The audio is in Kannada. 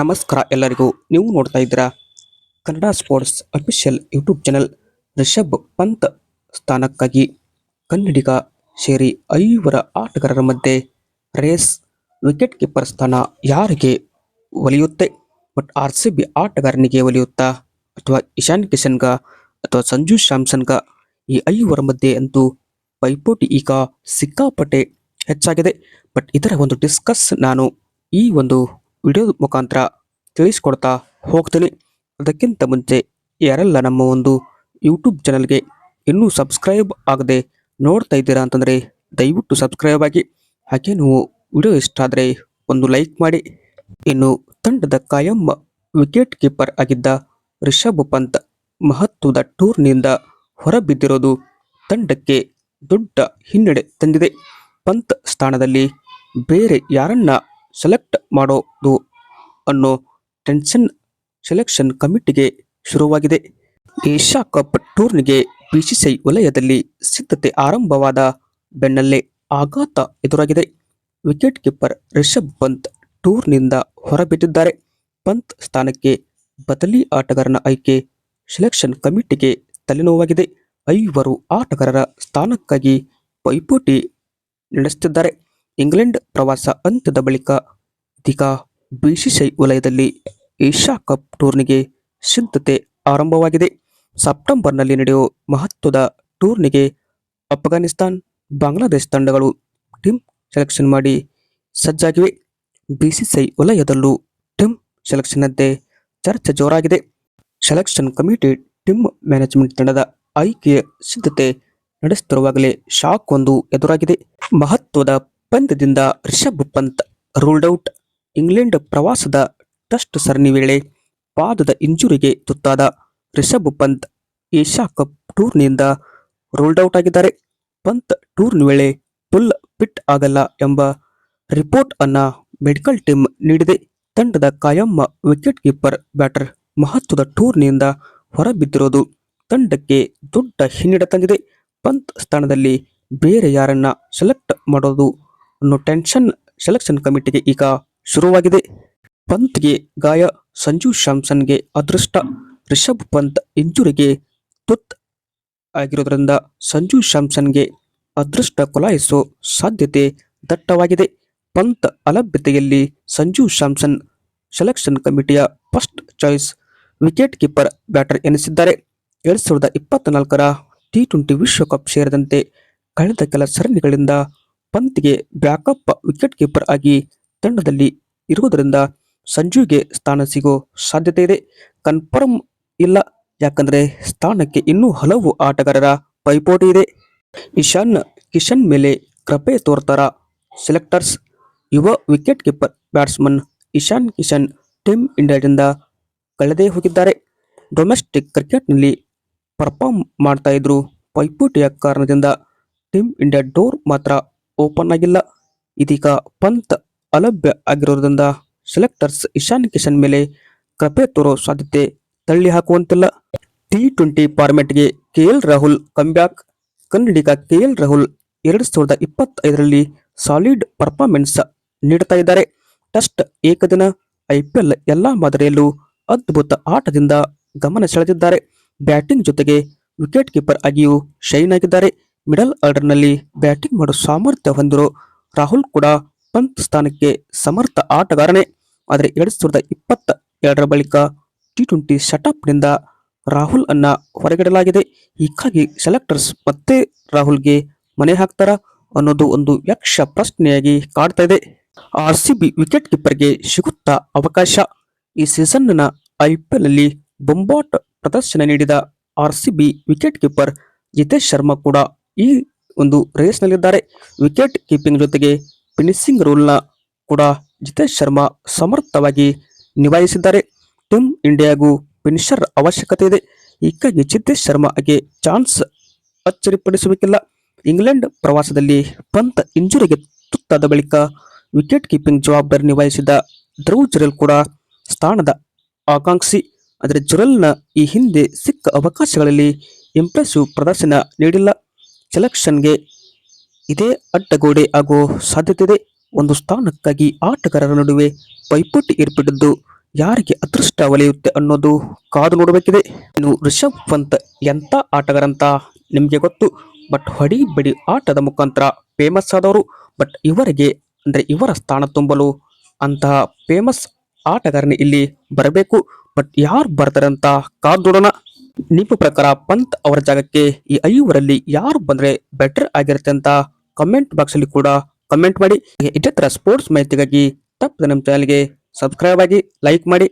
ನಮಸ್ಕಾರ ಎಲ್ಲರಿಗೂ. ನೀವು ನೋಡ್ತಾ ಇದ್ದೀರಾ Kannada sports official YouTube channel Rishabh Pant ಸ್ಥಾನಕ್ಕಾಗಿ ಕನ್ನಡಿಗ ಸೇರಿ ಐವರ ಆಟಗಾರರ ಮಧ್ಯೆ ರೇಸ್ ವಿಕೆಟ್ ಕೀಪರ್ ಸ್ಥಾನ ಯಾರಿಗೆ ಒಲಿಯುತ್ತೆ? ಬಟ್ ಆರ್ ಸಿ ಬಿ ಆಟಗಾರನಿಗೆ ಒಲಿಯುತ್ತಾ? ಅಥವಾ ಇಶಾನ್ ಕಿಶನ್ಗ ಅಥವಾ ಸಂಜು ಶಾಮ್ಸನ್ಗ ಈ ಐವರ ಮಧ್ಯೆ ಅಂತೂ ಪೈಪೋಟಿ ಈಗ ಸಿಕ್ಕಾಪಟ್ಟೆ ಹೆಚ್ಚಾಗಿದೆ. ಬಟ್ ಇದರ ಒಂದು ಡಿಸ್ಕಸ್ ನಾನು ಈ ಒಂದು ವಿಡಿಯೋ ಮುಖಾಂತರ ತಿಳಿಸ್ಕೊಡ್ತಾ ಹೋಗ್ತೀನಿ. ಅದಕ್ಕಿಂತ ಮುಂಚೆ ಯಾರೆಲ್ಲ ನಮ್ಮ ಒಂದು ಯೂಟ್ಯೂಬ್ ಚಾನಲ್ಗೆ ಇನ್ನೂ ಸಬ್ಸ್ಕ್ರೈಬ್ ಆಗದೆ ನೋಡ್ತಾ ಇದ್ದೀರಾ ಅಂತಂದರೆ ದಯವಿಟ್ಟು ಸಬ್ಸ್ಕ್ರೈಬ್ ಆಗಿ. ಹಾಗೆ ನೀವು ವಿಡಿಯೋ ಇಷ್ಟ ಆದರೆ ಒಂದು ಲೈಕ್ ಮಾಡಿ. ಇನ್ನು ತಂಡದ ಕಾಯಂ ವಿಕೆಟ್ ಕೀಪರ್ ಆಗಿದ್ದ ರಿಷಬ್ ಪಂತ್ ಮಹತ್ವದ ಟೂರ್ನಿಯಿಂದ ಹೊರಬಿದ್ದಿರೋದು ತಂಡಕ್ಕೆ ದೊಡ್ಡ ಹಿನ್ನಡೆ ತಂದಿದೆ. ಪಂತ್ ಸ್ಥಾನದಲ್ಲಿ ಬೇರೆ ಯಾರನ್ನ ಸೆಲೆಕ್ಟ್ ಮಾಡೋದು ಅನ್ನೋ ಟೆನ್ಷನ್ ಸೆಲೆಕ್ಷನ್ ಕಮಿಟಿಗೆ ಶುರುವಾಗಿದೆ. ಏಷ್ಯಾ ಕಪ್ ಟೂರ್ನಿಗೆ ಬಿಸಿಸಿಐ ವಲಯದಲ್ಲಿ ಸಿದ್ಧತೆ ಆರಂಭವಾದ ಬೆನ್ನಲ್ಲೇ ಆಘಾತ ಎದುರಾಗಿದೆ. ವಿಕೆಟ್ ಕೀಪರ್ ರಿಷಬ್ ಪಂತ್ ಟೂರ್ನಿಂದ ಹೊರಬಿದ್ದಿದ್ದಾರೆ. ಪಂತ್ ಸ್ಥಾನಕ್ಕೆ ಬದಲಿ ಆಟಗಾರನ ಆಯ್ಕೆ ಸೆಲೆಕ್ಷನ್ ಕಮಿಟಿಗೆ ತಲೆನೋವಾಗಿದೆ. ಐವರು ಆಟಗಾರರ ಸ್ಥಾನಕ್ಕಾಗಿ ಪೈಪೋಟಿ ನಡೆಸುತ್ತಿದ್ದಾರೆ. ಇಂಗ್ಲೆಂಡ್ ಪ್ರವಾಸ ಅಂತ್ಯದ ಬಳಿಕ ಇದೀಗ ಬಿಸಿಸಿಐ ವಲಯದಲ್ಲಿ ಏಷ್ಯಾ ಕಪ್ ಟೂರ್ನಿಗೆ ಸಿದ್ಧತೆ ಆರಂಭವಾಗಿದೆ. ಸೆಪ್ಟೆಂಬರ್ನಲ್ಲಿ ನಡೆಯುವ ಮಹತ್ವದ ಟೂರ್ನಿಗೆ ಅಫ್ಘಾನಿಸ್ತಾನ್, ಬಾಂಗ್ಲಾದೇಶ ತಂಡಗಳು ಟೀಮ್ ಸೆಲೆಕ್ಷನ್ ಮಾಡಿ ಸಜ್ಜಾಗಿವೆ. ಬಿಸಿಸಿಐ ವಲಯದಲ್ಲೂ ಟೀಮ್ ಸೆಲೆಕ್ಷನ್ನದ್ದೇ ಚರ್ಚೆ ಜೋರಾಗಿದೆ. ಸೆಲೆಕ್ಷನ್ ಕಮಿಟಿ ಟೀಮ್ ಮ್ಯಾನೇಜ್ಮೆಂಟ್ ತಂಡದ ಆಯ್ಕೆಯ ಸಿದ್ಧತೆ ನಡೆಸುತ್ತಿರುವಾಗಲೇ ಶಾಕ್ ಒಂದು ಎದುರಾಗಿದೆ. ಮಹತ್ವದ ಪಂದ್ಯದಿಂದ Rishabh Pant ruled out England ಪ್ರವಾಸದ ಟೆಸ್ಟ್ ಸರಣಿ ವೇಳೆ ಪಾದದ ಇಂಜುರಿಗೆ ತುತ್ತಾದ ರಿಷಬ್ ಪಂತ್ ಏಷ್ಯಾ ಕಪ್ ಟೂರ್ನಿಯಿಂದ ರೂಲ್ಡ್ ಔಟ್ ಆಗಿದ್ದಾರೆ. ಪಂತ್ ಟೂರ್ನಿ ವೇಳೆ ಫುಲ್ ಫಿಟ್ ಆಗಲ್ಲ ಎಂಬ ರಿಪೋರ್ಟ್ ಅನ್ನ ಮೆಡಿಕಲ್ ಟೀಮ್ ನೀಡಿದೆ. ತಂಡದ ಕಾಯಮ್ಮ ವಿಕೆಟ್ ಕೀಪರ್, ಬ್ಯಾಟರ್ ಮಹತ್ವದ ಟೂರ್ನಿಯಿಂದ ಹೊರಬಿದ್ದಿರೋದು ತಂಡಕ್ಕೆ ದೊಡ್ಡ ಹಿನ್ನಡೆ ತಂದಿದೆ. ಪಂತ್ ಸ್ಥಾನದಲ್ಲಿ ಬೇರೆ ಯಾರನ್ನ ಸೆಲೆಕ್ಟ್ ಮಾಡೋದು ಟೆನ್ಷನ್ ಸೆಲೆಕ್ಷನ್ ಕಮಿಟಿಗೆ ಈಗ ಶುರುವಾಗಿದೆ. ಪಂತ್ಗೆ ಗಾಯ ಸಂಜು ಶಾಮ್ಸನ್ಗೆ ಅದೃಷ್ಟ. ರಿಷಬ್ ಪಂತ್ ಇಂಜುರಿಗೆ ತುತ್ ಆಗಿರೋದ್ರಿಂದ ಸಂಜು ಶಾಮ್ಸನ್ಗೆ ಅದೃಷ್ಟ ಕೊಲಾಯಿಸೋ ಸಾಧ್ಯತೆ ದಟ್ಟವಾಗಿದೆ. ಪಂತ್ ಅಲಭ್ಯತೆಯಲ್ಲಿ Sanju Samson selection ಕಮಿಟಿಯ first choice wicket keeper batter ಎನಿಸಿದ್ದಾರೆ. ಎರಡು ಸಾವಿರದ ಇಪ್ಪತ್ನಾಲ್ಕರ ಟಿ ಟ್ವೆಂಟಿ ವಿಶ್ವಕಪ್ ಸೇರಿದಂತೆ ಕಳೆದ ಕೆಲ ಸರಣಿಗಳಿಂದ ಪಂತ್ಗೆ ಬ್ಯಾಕಪ್ ವಿಕೆಟ್ ಕೀಪರ್ ಆಗಿ ತಂಡದಲ್ಲಿ ಇರುವುದರಿಂದ ಸಂಜುಗೆ ಸ್ಥಾನ ಸಿಗೋ ಸಾಧ್ಯತೆ ಇದೆ. ಕನ್ಫರ್ಮ್ ಇಲ್ಲ, ಯಾಕಂದರೆ ಸ್ಥಾನಕ್ಕೆ ಇನ್ನೂ ಹಲವು ಆಟಗಾರರ ಪೈಪೋಟಿ ಇದೆ. ಇಶಾನ್ ಕಿಶನ್ ಮೇಲೆ ಕೃಪೆ ತೋರ್ತಾರ ಸೆಲೆಕ್ಟರ್ಸ್. ಯುವ wicket keeper batsman Ishan Kishan team ಇಂಡಿಯಾದಿಂದ ಕಳೆದೇ ಹೋಗಿದ್ದಾರೆ. ಡೊಮೆಸ್ಟಿಕ್ ಕ್ರಿಕೆಟ್ನಲ್ಲಿ ಪರ್ಫಾರ್ಮ್ ಮಾಡ್ತಾ ಇದ್ರು ಪೈಪೋಟಿಯ ಕಾರಣದಿಂದ ಟೀಮ್ ಇಂಡಿಯಾ ಡೋರ್ ಮಾತ್ರ ಓಪನ್ ಆಗಿಲ್ಲ. ಇದೀಗ ಪಂತ್ ಅಲಭ್ಯ ಆಗಿರೋದ್ರಿಂದ ಸೆಲೆಕ್ಟರ್ಸ್ ಇಶಾನ್ ಕಿಶನ್ ಮೇಲೆ ಕೃಪೆ ತೋರೋ ಸಾಧ್ಯತೆ ತಳ್ಳಿ ಹಾಕುವಂತಿಲ್ಲ. ಟಿ ಟ್ವೆಂಟಿ ಫಾರ್ಮೆಟ್ಗೆ ಕೆಎಲ್ ರಾಹುಲ್ ಕಂಬ್ಯಾಕ್ ಕನ್ನಡಿಗ ಕೆಎಲ್ ರಾಹುಲ್ ಎರಡು ಸಾವಿರದ ಇಪ್ಪತ್ತೈದರಲ್ಲಿ ಸಾಲಿಡ್ ಪರ್ಫಾರ್ಮೆನ್ಸ್ ನೀಡುತ್ತಾ ಇದ್ದಾರೆ. ಟೆಸ್ಟ್ ಏಕದಿನ ಐಪಿಎಲ್ ಎಲ್ಲಾ ಮಾದರಿಯಲ್ಲೂ ಅದ್ಭುತ ಆಟದಿಂದ ಗಮನ ಸೆಳೆದಿದ್ದಾರೆ. ಬ್ಯಾಟಿಂಗ್ ಜೊತೆಗೆ ವಿಕೆಟ್ ಕೀಪರ್ ಆಗಿಯೂ ಶೈನ್ ಆಗಿದ್ದಾರೆ. ಮಿಡಲ್ ಆರ್ಡರ್ನಲ್ಲಿ ಬ್ಯಾಟಿಂಗ್ ಮಾಡೋ ಸಾಮರ್ಥ್ಯ ಹೊಂದಿರೋ ರಾಹುಲ್ ಕೂಡ ಪಂತ್ ಸ್ಥಾನಕ್ಕೆ ಸಮರ್ಥ ಆಟಗಾರನೇ. ಆದರೆ ಎರಡು ಸಾವಿರದ ಇಪ್ಪತ್ತ ಎರಡರ ಬಳಿಕ ಟಿ ಟ್ವೆಂಟಿ ಶಟಪ್ನಿಂದ ರಾಹುಲ್ ಅನ್ನ ಹೊರಗಿಡಲಾಗಿದೆ. ಹೀಗಾಗಿ ಸೆಲೆಕ್ಟರ್ಸ್ ಮತ್ತೆ ರಾಹುಲ್ಗೆ ಮನೆ ಹಾಕ್ತಾರ ಅನ್ನೋದು ಒಂದು ಯಕ್ಷ ಪ್ರಶ್ನೆಯಾಗಿ ಕಾಡ್ತಾ ಇದೆ. ಆರ್ ಸಿ ಬಿ ವಿಕೆಟ್ ಕೀಪರ್ಗೆ ಸಿಗುತ್ತಾ ಅವಕಾಶ? ಈ ಸೀಸನ್ನ ಐಪಿಎಲ್ ಅಲ್ಲಿ ಬೊಂಬಾಟ್ ಪ್ರದರ್ಶನ ನೀಡಿದ R C B wicket keeper Jitesh Sharma ಕೂಡ ಈ ಒಂದು ರೇಸ್ನಲ್ಲಿದ್ದಾರೆ ವಿಕೆಟ್ ಕೀಪಿಂಗ್ ಜೊತೆಗೆ ಫಿನಿಶಿಂಗ್ ರೋಲ್ನ ಕೂಡ ಜಿತೇಶ್ ಶರ್ಮಾ ಸಮರ್ಥವಾಗಿ ನಿಭಾಯಿಸಿದ್ದಾರೆ. ಟೀಮ್ ಇಂಡಿಯಾಗೂ ಫಿನಿಷರ್ ಅವಶ್ಯಕತೆ ಇದೆ. ಹೀಗಾಗಿ ಜಿತೇಶ್ ಶರ್ಮಾಗೆ ಚಾನ್ಸ್ ಅಚ್ಚರಿಪಡಿಸಬೇಕಿಲ್ಲ ಇಂಗ್ಲೆಂಡ್ ಪ್ರವಾಸದಲ್ಲಿ ಪಂತ್ ಇಂಜುರಿಗೆ ತುತ್ತಾದ ಬಳಿಕ ವಿಕೆಟ್ ಕೀಪಿಂಗ್ ಜವಾಬ್ದಾರಿ ನಿಭಾಯಿಸಿದ ಧ್ರುವ್ ಜುರೆಲ್ ಕೂಡ ಸ್ಥಾನದ ಆಕಾಂಕ್ಷಿ. ಆದರೆ ಜುರೆಲ್ನ ಈ ಹಿಂದೆ ಸಿಕ್ಕ ಅವಕಾಶಗಳಲ್ಲಿ ಇಂಪ್ರೆಸಿವ್ ಪ್ರದರ್ಶನ ನೀಡಿಲ್ಲ. ಸೆಲೆಕ್ಷನ್ಗೆ ಇದೇ ಅಡ್ಡಗೋಡೆ ಆಗೋ ಸಾಧ್ಯತೆ ಇದೆ ಒಂದು ಸ್ಥಾನಕ್ಕಾಗಿ ಆಟಗಾರರ ನಡುವೆ ಪೈಪೋಟಿ ಏರ್ಪಟ್ಟಿದ್ದು ಯಾರಿಗೆ ಅದೃಷ್ಟ ಒಲಿಯುತ್ತೆ ಅನ್ನೋದು ಕಾದು ನೋಡಬೇಕಿದೆ. ಇನ್ನು ರಿಷಬ್ ಪಂತ್ ಎಂತ ಆಟಗಾರಂತ ನಿಮಗೆ ಗೊತ್ತು? ಬಟ್ ಹೊಡಿ ಬಡಿ ಆಟದ ಮುಖಾಂತರ ಫೇಮಸ್ ಆದವರು. ಬಟ್ ಇವರಿಗೆ ಅಂದರೆ ಇವರ ಸ್ಥಾನ ತುಂಬಲು ಅಂತಹ ಫೇಮಸ್ ಆಟಗಾರನೇ ಇಲ್ಲಿ ಬರಬೇಕು. ಬಟ್ ಯಾರು ಬರ್ತಾರೆ ಅಂತ ಕಾದು ನೋಡೋಣ. ನಿಮ್ಮ ಪ್ರಕಾರ ಪಂತ್ ಅವರ ಜಾಗಕ್ಕೆ ಈ ಐವರಲ್ಲಿ ಯಾರು ಬಂದ್ರೆ ಬೆಟರ್ ಆಗಿರುತ್ತೆ ಅಂತ ಕಮೆಂಟ್ ಬಾಕ್ಸ್ ಅಲ್ಲಿ ಕೂಡ ಕಮೆಂಟ್ ಮಾಡಿ. ಇದೇ ತರ ಸ್ಪೋರ್ಟ್ಸ್ ಮಾಹಿತಿಗಾಗಿ ತಪ್ಪದೆ ನಮ್ಮ ಚಾನಲ್ಗೆ ಸಬ್ಸ್ಕ್ರೈಬ್ ಆಗಿ ಲೈಕ್ ಮಾಡಿ.